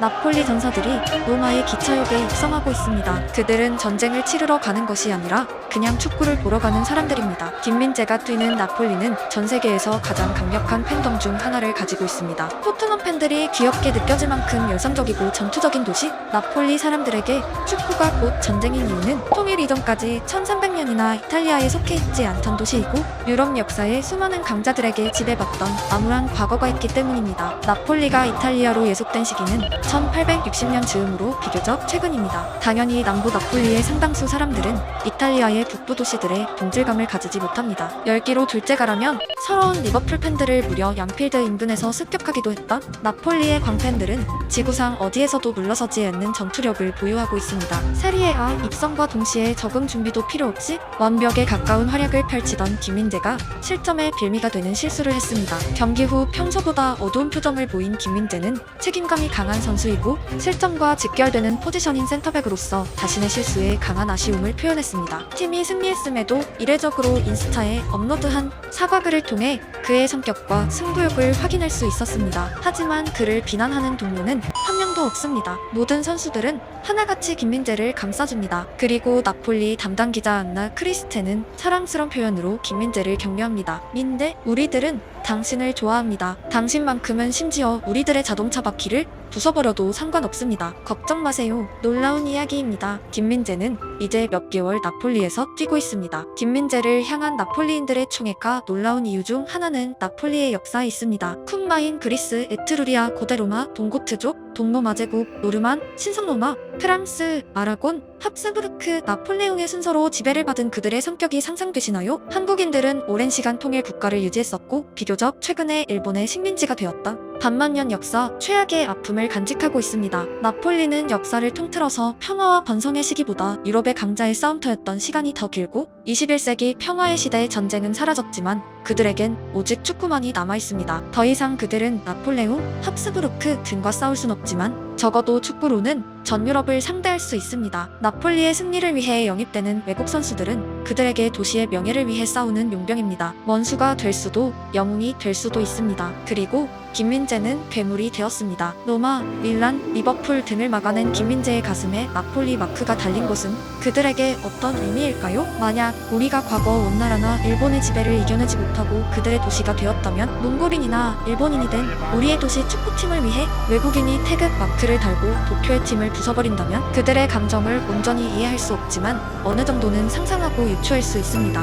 나폴리 전사들이 로마의 기차역에 입성하고 있습니다. 그들은 전쟁을 치르러 가는 것이 아니라 그냥 축구를 보러 가는 사람들입니다. 김민재가 뛰는 나폴리는 전 세계에서 가장 강력한 팬덤 중 하나를 가지고 있습니다. 토트넘 팬들이 귀엽게 느껴질 만큼 열성적이고 전투적인 도시 나폴리 사람들에게 축구가 곧 전쟁인 이유는 통일 이전까지 1300년이나 이탈리아에 속해 있지 않던 도시이고 유럽 역사에 수많은 강자들에게 지배받던 암울한 과거가 있기 때문입니다. 나폴리가 이탈리아로 예속된 시기는 1860년 즈음으로 비교적 최근입니다. 당연히 남부 나폴리의 상당수 사람들은 이탈리아의 북부 도시들의 동질감을 가지지 못합니다. 열기로 둘째가라면 서러운 리버풀 팬들을 무려 양필드 인근에서 습격하기도 했던 나폴리의 광팬들은 지구상 어디에서도 물러서지 않는 전투력을 보유하고 있습니다. 세리에 아 입성과 동시에 적응 준비도 필요 없이 완벽에 가까운 활약을 펼치던 김민재가 실점의 빌미가 되는 실수를 했습니다. 경기 후 평소보다 어두운 표정을 보인 김민재는 책임감이 강한 선수이고 실점과 직결되는 포지션인 센터백으로서 자신의 실수에 강한 아쉬움을 표현했습니다. 팀이 승리했음에도 이례적으로 인스타에 업로드한 사과글을 통해 그의 성격과 승부욕을 확인할 수 있었습니다. 하지만 그를 비난하는 동료는 한 명도 없습니다. 모든 선수들은 하나같이 김민재를 감싸줍니다. 그리고 나폴리 담당 기자 안나 크리스테는 사랑스러운 표현으로 김민재를 격려합니다. 민대, 우리들은 당신을 좋아합니다. 당신만큼은 심지어 우리들의 자동차 바퀴를 부숴버려도 상관없습니다. 걱정 마세요. 놀라운 이야기입니다. 김민재는 이제 몇 개월 나폴리에서 뛰고 있습니다. 김민재를 향한 나폴리인들의 총애가 놀라운 이유 중 하나는 나폴리의 역사에 있습니다. 쿤마인 그리스, 에트루리아, 고대로마, 동고트족, 동로마 제국, 노르만, 신성로마, 프랑스, 아라곤, 합스부르크, 나폴레옹의 순서로 지배를 받은 그들의 성격이 상상되시나요? 한국인들은 오랜 시간 통일 국가를 유지했었고 비교적 최근에 일본의 식민지가 되었다. 반만년 역사 최악의 아픔을 간직하고 있습니다. 나폴리는 역사를 통틀어서 평화와 번성의 시기보다 유럽의 강자의 싸움터였던 시간이 더 길고 21세기 평화의 시대의 전쟁은 사라졌지만 그들에겐 오직 축구만이 남아 있습니다. 더 이상 그들은 나폴레옹, 합스부르크 등과 싸울 순 없지만 적어도 축구로는 전 유럽을 상대할 수 있습니다. 나폴리의 승리를 위해 영입되는 외국 선수들은 그들에게 도시의 명예를 위해 싸우는 용병입니다. 원수가 될 수도 영웅이 될 수도 있습니다. 그리고 김민재는 괴물이 되었습니다. 로마, 밀란, 리버풀 등을 막아낸 김민재의 가슴에 나폴리 마크가 달린 것은 그들에게 어떤 의미일까요? 만약 우리가 과거 온 나라나 일본의 지배를 이겨내지 못하고 그들의 도시가 되었다면 몽골인이나 일본인이 된 우리의 도시 축구팀을 위해 외국인이 태극 마크를 달고 도쿄의 팀을 부숴버린다면 그들의 감정을 온전히 이해할 수 없지만 어느 정도는 상상하고 유추할 수 있습니다.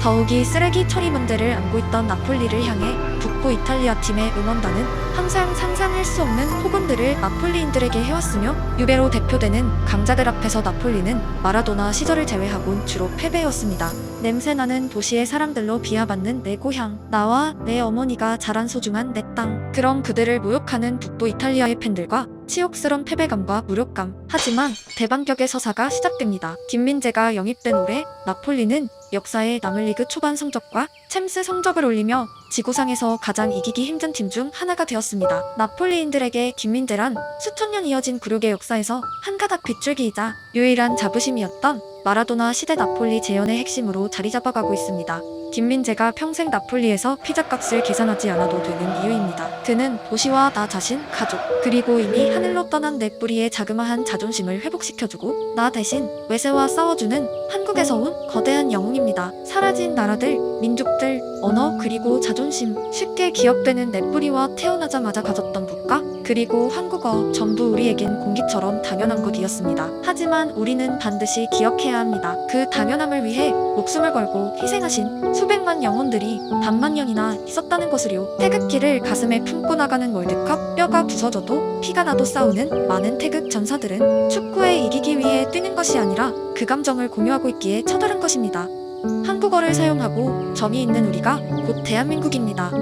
더욱이 쓰레기 처리 문제를 안고 있던 나폴리를 향해 북부 이탈리아 팀의 응원단은 항상 상상할 수 없는 폭언들을 나폴리인들에게 해왔으며 유배로 대표되는 강자들 앞에서 나폴리는 마라도나 시절을 제외하곤 주로 패배였습니다. 냄새나는 도시의 사람들로 비하받는 내 고향, 나와 내 어머니가 자란 소중한 내 땅. 그런 그들을 모욕하는 북부 이탈리아의 팬들과 치욕스런 패배감과 무력감. 하지만 대반격의 서사가 시작됩니다. 김민재가 영입된 올해 나폴리는 역사에 남을 리그 초반 성적과 챔스 성적을 올리며 지구상에서 가장 이기기 힘든 팀 중 하나가 되었습니다. 나폴리인들에게 김민재란 수천 년 이어진 굴욕의 역사에서 한 가닥 빗줄기이자 유일한 자부심이었던 마라도나 시대 나폴리 재현의 핵심으로 자리 잡아가고 있습니다. 김민재가 평생 나폴리에서 피자값을 계산하지 않아도 되는 이유입니다. 그는 도시와 나 자신, 가족, 그리고 이미 하늘로 떠난 내 뿌리의 자그마한 자존심을 회복시켜주고 나 대신 외세와 싸워주는 한 국에서 온 거대한 영웅입니다. 사라진 나라들, 민족들, 언어, 그리고 자존심, 쉽게 기억되는 내 뿌리와 태어나자마자 가졌던 국가, 그리고 한국어 전부 우리에겐 공기처럼 당연한 것이었습니다. 하지만 우리는 반드시 기억해야 합니다. 그 당연함을 위해 목숨을 걸고 희생하신 수백만 영혼들이 반만 년이나 있었다는 것을요. 태극기를 가슴에 품고 나가는 월드컵 뼈가 부서져도 피가 나도 싸우는 많은 태극 전사들은 축구에 이기기 위해 뛰는 것이 아니라 그 감정을 공유하고 있기에 처절한 것입니다. 한국어를 사용하고 정이 있는 우리가 곧 대한민국입니다.